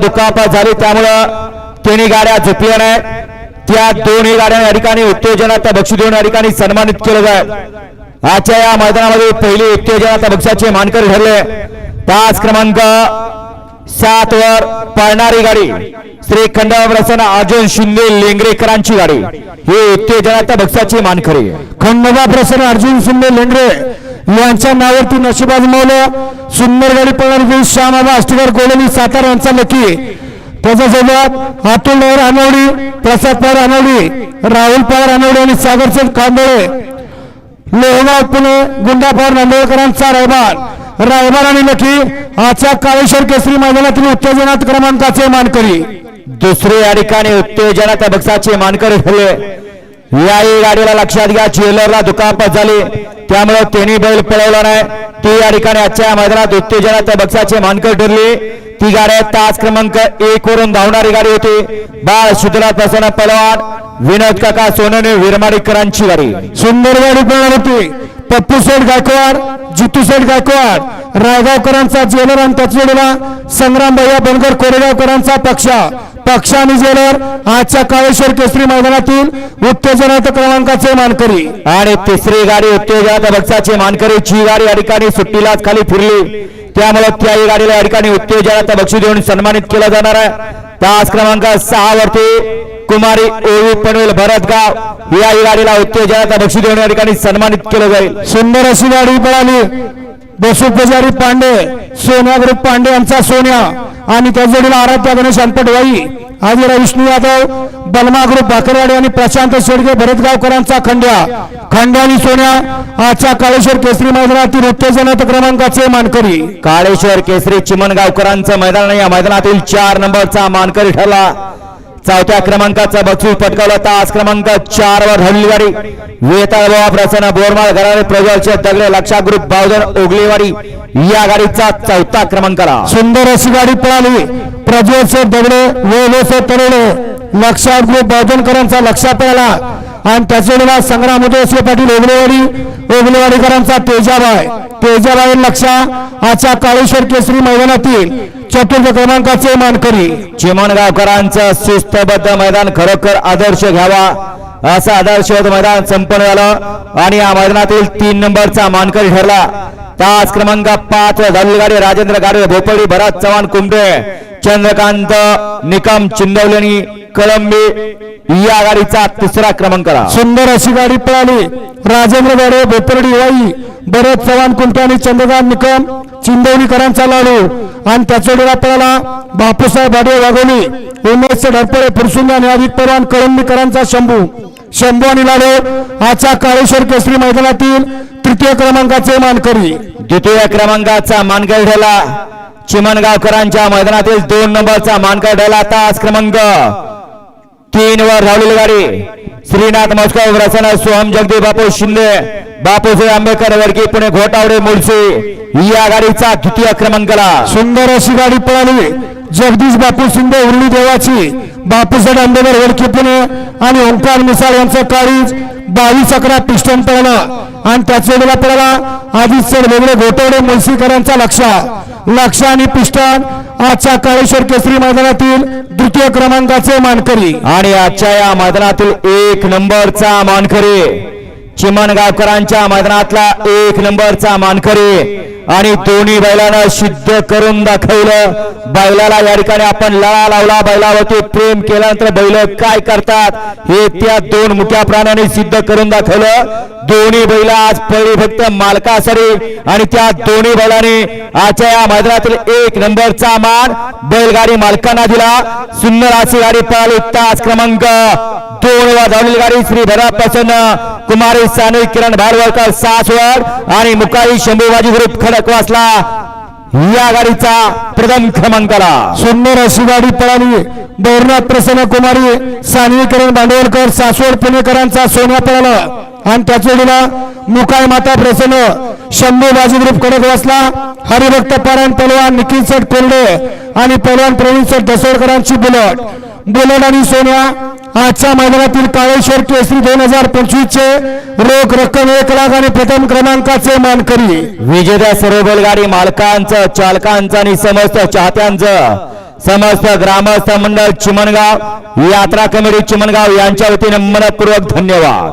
दुखापत झाली त्यामुळं तिन्ही गाड्या झुकल्या नाही. त्या दोन्ही गाड्या या ठिकाणी उत्तेजनाचा बक्षी देऊन या ठिकाणी सन्मानित केलं जाय. आजच्या या मैदानामध्ये पहिली उत्तेजनाचा बक्षाचे मानकरी ठरले. तास क्रमांक सात वर पळणारी गाडी श्री खंडवा अर्जुन शिंदे लेंगरेकरांची गाडी. ही उत्तेजनाच्या बक्षाची मानकरी. खंडोबा प्रसन्न अर्जुन शिंदे लेंगरे यांच्या नावावरती नशिबाज मौलं सुंदर गाडी पळणारी श्यामाबा आष्टीकर गोलनी सातारा यांचा लकी. त्याच्यासोबत अतुल नवर अनवडी प्रसाद पवार अनवडी राहुल पवार अनवडी आणि सागरचंद कांबळे. लोहगाव पुणे गुंडा पवार नांदेडकरांचा रायबार. रायबार आणि लकी आजच्या काळेश्वर केसरी मैदानातील उत्तेजनात क्रमांकाचे मानकरी. दुसरे या ठिकाणी उत्तेजनाच्या बक्षाचे मानकरी ठरले. याही गाडीला लक्षात घ्या ज्वेलरला दुखापत झाली. त्यामुळे त्यांनी बैल पळवला नाही. ती या ठिकाणी आजच्या मैदानात उत्तेजनाच्या बक्षाचे मानकर ठरली. ती गाडी तास क्रमांक एक वरून धावणारी गाडी होती. बाळ शुद्धनाथ प्रसन्न पलवान विनोद काका सोनने विरमाडीकरांची गाडी सुंदर गाडी पळणार होती. पप्पू शेठ गायकवाड जितू शेठ गायकवाड रायगावकरांचा जेलर आणि त्याचवेळेला संग्राम भैया बनगर कोरेगावकरांचा पक्षा. पक्ष आणि जेलर आजच्या काळेश्वर केसरी मैदानातील उत्तेजनात क्रमांकाचे मानकरी. आणि तिसरी गाडी उत्तेजनाच्या मानकरी. जी गाडी अधिकारी सुट्टीलाच खाली फिरली. त्यामुळे त्याही गाडीला या ठिकाणी उत्तेजनाचा बक्षीस देऊन सन्मानित केला जाणार आहे. तास क्रमांक सहा वरती कुमारी ओवी पनवेल भरतगाव याही गाडीला उत्तेजनाचा बक्षीस देऊन या ठिकाणी सन्मानित केलं जाईल. सुंदर अशी गाडी पळाली. बसू पुजारी पांडे सोन्या ग्रुप पांडे यांचा सोन्या आणि त्या जोडीला आराध्या गणेश आदिरा विष्णू यादव बलमा ग्रुप भाकरवाडी आणि प्रशांत शेडगे भरतगावकरांचा खंड्या. खंड्या आणि सोन्या आजच्या काळेश्वर केसरी मैदानातील उत्तेजनात क्रमांकाचे मानकरी. काळेश्वर केसरी चिमणगावकरांचं मैदान या मैदानातील चार नंबरचा मानकरी ठरला. चौथ्या क्रमांकाचा बक्षीस पटकावला तास क्रमांक चार वर हल्ली गाडी वेताळ बाबा प्रसन्न बोरमाळ घराणे प्रज्वलचे दगडे लक्षा ग्रुप बावधन ओगलेवाडी या गाडीचा चौथा क्रमांकाला. सुंदर अशी गाडी पळाली. प्रज्वल दगडे वेलो से लक्षात ग्रुप बहुजनकरांचा लक्षात आला आणि त्याच्या संग्राम उदयसिंह पाटील ओगलेवाडी ओगलेवाडीकरांचा तेजाबाई. तेजाबाई लक्षा आजच्या काळेश्वर केसरी मैदानातील चतुर्थ क्रमांकाचे मानकरी. चिमणगावकरांचं शिस्तबद्ध मैदान खरोखर आदर्श घ्यावा. असं आदर्श मैदान संपन्न झालं. आणि या मैदानातील तीन नंबरचा मानकरी ठरला. तास क्रमांक पाच झालेली गाडी राजेंद्र गाडे भोपळी भरत चव्हाण कुंभे. चंद्रकांत निकम चिंदवलेणी कळंबे या गाडीचा तिसरा क्रमांकाला सुंदर अशी गाडी पळाली. राजेंद्र गाडे बोपरडी वाई भरत चव्हाण कुंटाणी आणि चंद्रकांत निकम चिंदवलीकरांचा लाडू. आणि त्याचोडीला पळाला बापूसाहेब भाडे वाघोली. उमेश ढरपळे फुरसुंगा आणि अधिक परवान कळंबीकरांचा शंभू. शंभू आणि लाडू. आजच्या काळेश्वर केसरी मैदानातील तृतीय क्रमांकाचे मानकरी. द्वितीय क्रमांकाचा मानकरी ठरला. चिमणगावकरांच्या मैदानातील दोन नंबरचा मानकरी ठरला तास क्रमांक. तीन वर धावलेली गाडी. श्रीनाथ मस्कोव रचना सोहम जगदी बापू शिंदे बापूसाहेब आंबेडकर वडकी पुणे घोटावडे मुळशी. या गाडीचा द्वितीय क्रमांकाला. सुंदर अशी गाडी पळाली. जगदीश बापू शिंदे उर्ली देवाची. बापूसाहेब आंबेडकर वडकी पुणे आणि ओंकार मिसाळ यांचं काळीज. बावीस अकरा पिस्टन पडला. आणि त्याच वेळेला पडला आधीच सर वेगळे घोटवडे मुळशीकरांचा लक्षा. लक्ष आणि पिस्टन आजच्या काळेश्वर केसरी मैदानातील द्वितीय क्रमांकाचे मानकरी. आणि आजच्या या मैदानातील एक नंबरचा मानकरी चिमणगावकरांच्या मैदानातला एक नंबरचा मानकरी. आणि दोन्ही बैलानं सिद्ध करून दाखवलं. बैलाला या ठिकाणी आपण लळा लावला. बैलावरती प्रेम केल्यानंतर बैल काय करतात? हे त्या दोन मुख्या प्राण्याने सिद्ध करून दाखवलं. दोन्ही बैल आज पहिली फक्त मालकासरी आणि त्या दोन्ही बैलाने आजच्या या मैदानातील एक नंबरचा मान बैलगाडी मालकांना दिला. सुंदर अशी गाडी पळाली. तास क्रमांक दोन वर धावलेली गाडी श्री भरा प्रसन्न कुमारी साने किरण भारवळकर सासवड आणि मुकाई शंभूबाजी ग्रुप खडकवासला या गाडीचा प्रथम क्रमांकाला. सुंदर अशी गाडी पळाली. बैरनाथ प्रसन्न कुमारी सानवीकरण भांडवलकर सासवड पुणेकरांचा सोन्या पळाला. आणि त्याच वेळेला मुकाय माता प्रसन्न शंभू बाजी कडक वाचला हरिभक्त पारायण पलवान निखिल शेठ कोल्डे आणि पलवान प्रवीण शेठ दसोडकरांची बुलट. बुलट आणि सोन्या आजच्या मैदानातील काळेश्वर केसरी दोन हजार पंचवीस चे रोख रक्कम एक लाख आणि प्रथम क्रमांकाचे मानकरी. विजेत्या सर्व बैलगाडी मालकांचं चालकांचं आणि समस्त चाहत्यांचं समस्त ग्रामस्थ मंडळ चिमणगाव यात्रा कमिटी चिमणगाव यांच्या वतीने मनपूर्वक धन्यवाद.